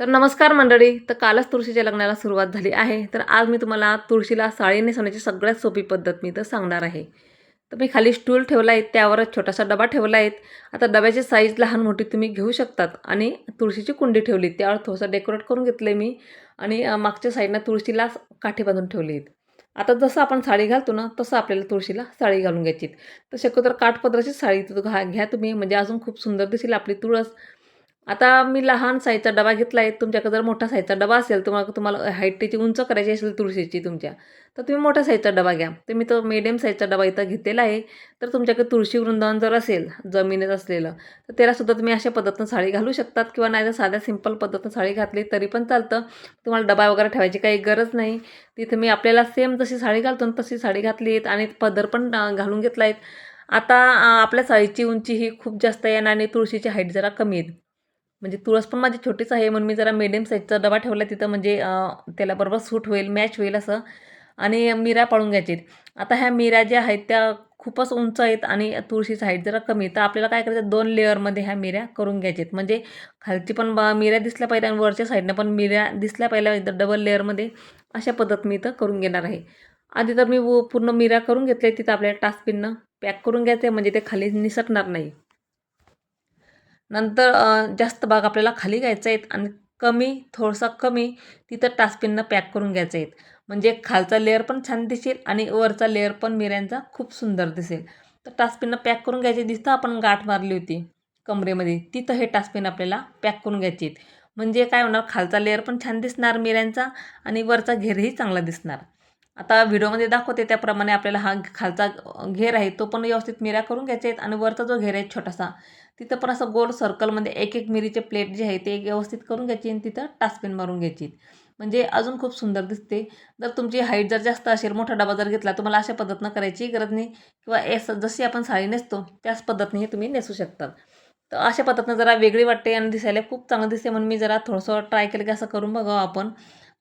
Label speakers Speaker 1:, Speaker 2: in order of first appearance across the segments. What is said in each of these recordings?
Speaker 1: तर नमस्कार मंडळी तर कालच तुळशीच्या लग्नाला सुरुवात झाली आहे. तर आज मी तुम्हाला तुळशीला साडी नेसवण्याची सगळ्यात सोपी पद्धत मी तर सांगणार आहे. तर मी खाली स्टूल ठेवला आहे त्यावरच छोटासा डबा ठेवला आहे. आता डब्याची साईज लहान मोठी तुम्ही घेऊ शकतात आणि तुळशीची कुंडी ठेवली त्यावर थोडंसं डेकोरेट करून घेतलं मी आणि मागच्या साईडनं तुळशीला काठी बांधून ठेवली आहेत. आता जसं आपण साडी घालतो ना तसं आपल्याला तुळशीला साडी घालून घ्यायची तर शक्यतो काठपदराची साडी घा घ्या तुम्ही. म्हणजे अजून खूप सुंदर दिसेल आपली तुळस. आता मी लहान साईजचा डबा घेतला आहे तुमच्याकडे जर मोठा साईजचा डबा असेल तुम्हाला तुम्हाला हाईटची उंच करायची असेल तुळशीची तुमच्या तर तुम्ही मोठ्या साईजचा डबा घ्या. तर मी तो मिडियम साईजचा डबा इथं घेतलेला आहे. तर तुमच्याकडे तुळशी वृंदावन जर असेल जमिनीत असलेलं तर त्यालासुद्धा तुम्ही अशा पद्धतीनं साडी घालू शकतात किंवा नाही तर साध्या सिंपल पद्धतीनं साडी घातली तरी पण चालतं. तुम्हाला डबा वगैरे ठेवायची काही गरज नाही. तिथं मी आपल्याला सेम जशी साडी घालतो तशी साडी घातली आहेत आणि पदर पण घालून घेतला आहेत आता आपल्या साडीची उंची ही खूप जास्त आहे आणि तुळशीची हाईट जरा कमी आहे. म्हणजे तुळस पण माझी छोटीच आहे म्हणून मी जरा मिडियम साईजचा डबा ठेवला तिथं म्हणजे त्याला बरोबर सूट होईल मॅच होईल असं. आणि मिरा पाळून घ्यायचे आता ह्या मिऱ्या ज्या आहेत त्या खूपच उंच आहेत आणि तुळशीची हाईट जरा कमी तर आपल्याला काय करायचं दोन लेअरमध्ये ह्या मिऱ्या करून घ्यायच्या आहेत. म्हणजे खालची पण मिऱ्या दिसल्या पाहिजे आणि वरच्या साईडनं पण मिऱ्या दिसल्या पहिल्या एकदा डबल लेअरमध्ये अशा पद्धत मी इथं करून घेणार आहे. आधी तर मी व- पूर्ण मिऱ्या करून घेतल्या तिथं आपल्याला टास्पिननं पॅक करून घ्यायचं म्हणजे ते खाली निसटणार नाही. नंतर जास्त भाग आपल्याला खाली घ्यायचा आहेत आणि कमी थोडासा कमी तिथं टास्पिननं पॅक करून घ्यायचं आहेत. म्हणजे खालचा लेअर पण छान दिसेल आणि वरचा लेअर पण मिऱ्यांचा खूप सुंदर दिसेल. तर टास्पिननं पॅक करून घ्यायचे दिसतं आपण गाठ मारली होती कमरेमध्ये. तिथं हे टास्पिन आपल्याला पॅक करून घ्यायचे आहेत. म्हणजे काय होणार खालचा लेअर पण छान दिसणार मिऱ्यांचा आणि वरचा घेरही चांगला दिसणार. आता व्हिडिओमध्ये दाखवते त्याप्रमाणे आपल्याला हा खालचा घेर आहे तो पण व्यवस्थित मिऱ्या करून घ्यायचे आहेत आणि वरचा जो घेर आहे छोटासा तिथं पण असं गोल सर्कलमध्ये एक एक मिरीचे प्लेट जे आहे ते व्यवस्थित करून घ्यायची आणि तिथं टास्पिन मारून घ्यायची. म्हणजे अजून खूप सुंदर दिसते. जर तुमची हाईट जर जास्त असेल मोठा डबा जर घेतला तुम्हाला अशा पद्धतीनं करायची गरज नाही. किंवा एस जशी आपण साडी नेसतो त्याच पद्धतीने तुम्ही नेसू शकतात. तर अशा पद्धतीनं जरा वेगळी वाटते आणि दिसायला खूप चांगलं दिसते म्हणून मी जरा थोडंसं ट्राय केलं की असं करून बघावं आपण.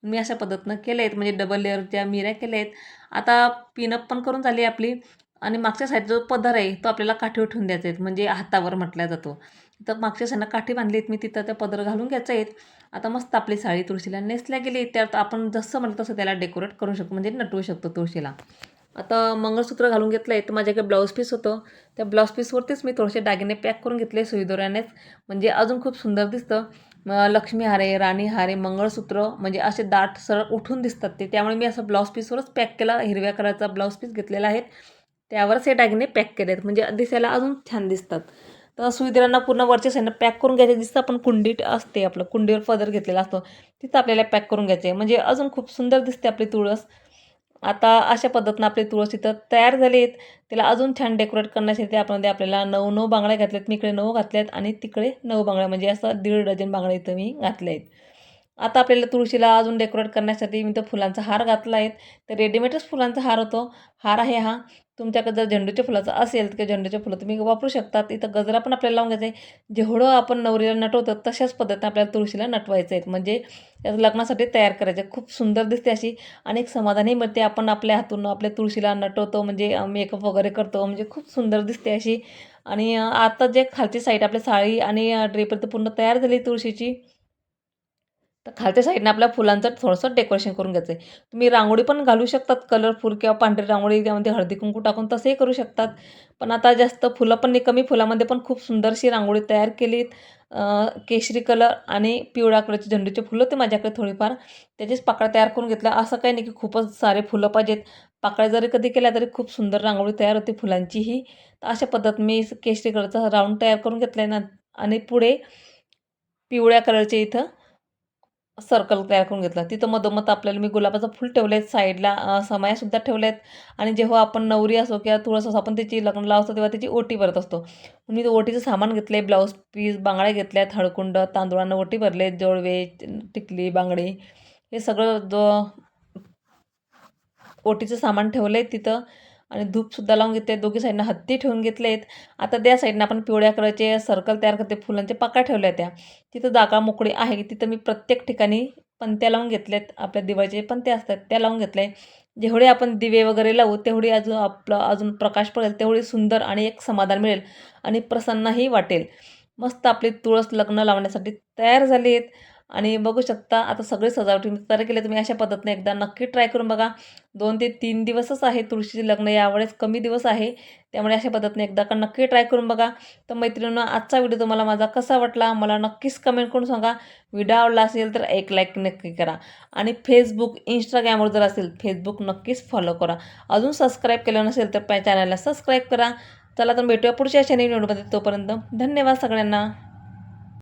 Speaker 1: मी अशा पद्धतीनं केले आहेत म्हणजे डबल लेअरच्या मिऱ्या केल्या आहेत आता पिनअप पण करून झाली आपली आणि मागच्या साईडचा जो पदर आहे तो आपल्याला काठीवर ठेवून द्यायचा आहेत म्हणजे हातावर म्हटला जातो. तर मागच्या साईडनं काठी बांधली आहेत मी तिथं त्या पदर घालून घ्यायचं आहेत आता मस्त आपली साडी तुळशीला नेसल्या गेली त्यात आपण जसं म्हटलं तसं त्याला डेकोरेट करू शकतो म्हणजे नटवू शकतो तुळशीला. आता मंगळसूत्र घालून घेतलं आहे तर माझ्याकडे ब्लाऊज पीस होतं. त्या ब्लाऊज पीसवरतीच मी थोडेसे दागिने पॅक करून घेतले सुईदोऱ्यानेच म्हणजे अजून खूप सुंदर दिसतं. म, लक्ष्मी हारे राणी हारे मंगळसूत्र म्हणजे असे दाट सरळ उठून दिसतात ते. त्यामुळे मी असं ब्लाऊज पीसवरच पॅक केला. हिरव्या कलरचा ब्लाऊज पीस घेतलेला आहे. त्यावरच हे डॅगिने पॅक केले आहेत म्हणजे दिसायला अजून छान दिसतात. तर सुविधांना पूर्ण वरच्या साईडनं पॅक करून घ्यायचे. दिसतं आपण कुंडीत असते आपलं कुंडीवर पदर घेतलेला असतो तिथं आपल्याला पॅक करून घ्यायचे. आहे म्हणजे अजून खूप सुंदर दिसते आपली तुळस. आता अशा पद्धतीनं आपली तुळस इथं तयार झाली आहेत त्याला अजून छान डेकोरेट करण्यासाठी आपण ते आपल्याला नऊ नऊ बांगड्या घातल्यात. मी इकडे नऊ घातल्यात आणि तिकडे नऊ बांगड्या म्हणजे असं दीड डझन बांगड्या इथं मी घातल्या आहेत आता आपल्याला तुळशीला अजून डेकोरेट करण्यासाठी मी तर फुलांचा हार घातला आहे. तर रेडीमेडच फुलांचा हार होतो. हार आहे हा. तुमच्याकडे जर झेंडूच्या फुलाचा असेल तर झेंडूच्या फुलं तुम्ही वापरू शकतात. इथं गजरा पण आपल्याला लावून घ्यायचा आहे जेवढं आपण नवरीला नटवतो तशाच पद्धतीने आपल्याला तुळशीला नटवायचं आहे म्हणजे त्याचं लग्नासाठी तयार करायचं. आहे खूप सुंदर दिसते अशी आणि एक समाधानही मिळते. आपण आपल्या हातून आपल्या तुळशीला नटवतो म्हणजे मेकअप वगैरे करतो. म्हणजे खूप सुंदर दिसते अशी. आणि आता जे खालची साईड आपल्या साडी आणि ड्रेपर तर पूर्ण तयार झाली तुळशीची. तर खालच्या साईडनं आपल्या फुलांचं थोडंसं डेकोरेशन करून घ्यायचं आहे तुम्ही रांगोळी पण घालू शकतात कलरफुल किंवा पांढरी रांगोळी त्यामध्ये हळदी कुंकू टाकून तसंही करू शकतात. पण आता जास्त फुलं पण नाही कमी फुलामध्ये पण खूप सुंदरशी रांगोळी तयार केलीत. केशरी कलर आणि पिवळ्या कलरचे झेंडूचे फुलं ते माझ्याकडे थोडीफार. त्याचेच पाकळ्या तयार करून घेतल्या. असं काही नाही की खूपच सारे फुलं पाहिजेत. पाकळ्या जरी कधी केल्या तरी खूप सुंदर रांगोळी तयार होते फुलांचीही. तर अशा पद्धत मी केशरी कलरचा राऊंड तयार करून घेतला आहे ना. आणि पुढे पिवळ्या कलरचे इथं सर्कल तयार करून घेतला. तिथं मधोमध आपल्याला मी गुलाबाचं फुल ठेवलं आहेत साईडला समायासुद्धा ठेवले आहेत आणि जेव्हा आपण नवरी असो किंवा तुळस असो आपण त्याची लग्न लावतो तेव्हा त्याची ओटी भरत असतो. मी ते ओटीचं सामान घेतलं आहे ब्लाऊज पीस बांगड्या घेतल्या आहेत हळकुंड तांदूळानं ओटी भरले जोडवे टिकली बांगडी हे सगळं जो ओटीचं सामान ठेवलं आहे तिथं. आणि धूपसुद्धा लावून घेतले दोघी साईडनं हत्ती ठेवून घेतले आहेत आता त्या साईडनं आपण पिवळ्या कलरचे सर्कल तयार करते. फुलांचे पाका ठेवल्या त्या. तिथं जागा मोकळी आहे तिथं मी प्रत्येक ठिकाणी पंत्या लावून घेतल्यात. आपल्या दिवाळीचे पंत्या असतात त्या लावून घेतल्या. जेवढे आपण दिवे वगैरे लावू तेवढी अजून आपलं अजून प्रकाश पडेल तेवढी सुंदर आणि एक समाधान मिळेल आणि प्रसन्नही वाटेल. मस्त आपली तुळस लग्न लावण्यासाठी तयार झाली आहेत आणि बघू शकता आता सगळे सजावटी मी तयार केले तुम्ही अशा पद्धतीने एकदा नक्की ट्राय करून बघा. दोन ते तीन दिवसच आहे तुळशीचे लग्न यावेळेस कमी दिवस आहे. त्यामुळे अशा पद्धतीने एकदा का नक्की ट्राय करून बघा. तर मैत्रिणींनो आजचा व्हिडिओ तुम्हाला माझा कसा वाटला मला नक्कीच कमेंट करून सांगा. व्हिडिओ आवडला असेल तर एक लाईक नक्की करा. आणि फेसबुक इंस्टाग्रामवर जर असेल फेसबुक नक्कीच फॉलो करा. अजून सबस्क्राईब केलं नसेल तर चॅनलला सबस्क्राईब करा. चला तर भेटूया पुढच्या शनी व्हिडिओमध्ये तोपर्यंत धन्यवाद सगळ्यांना.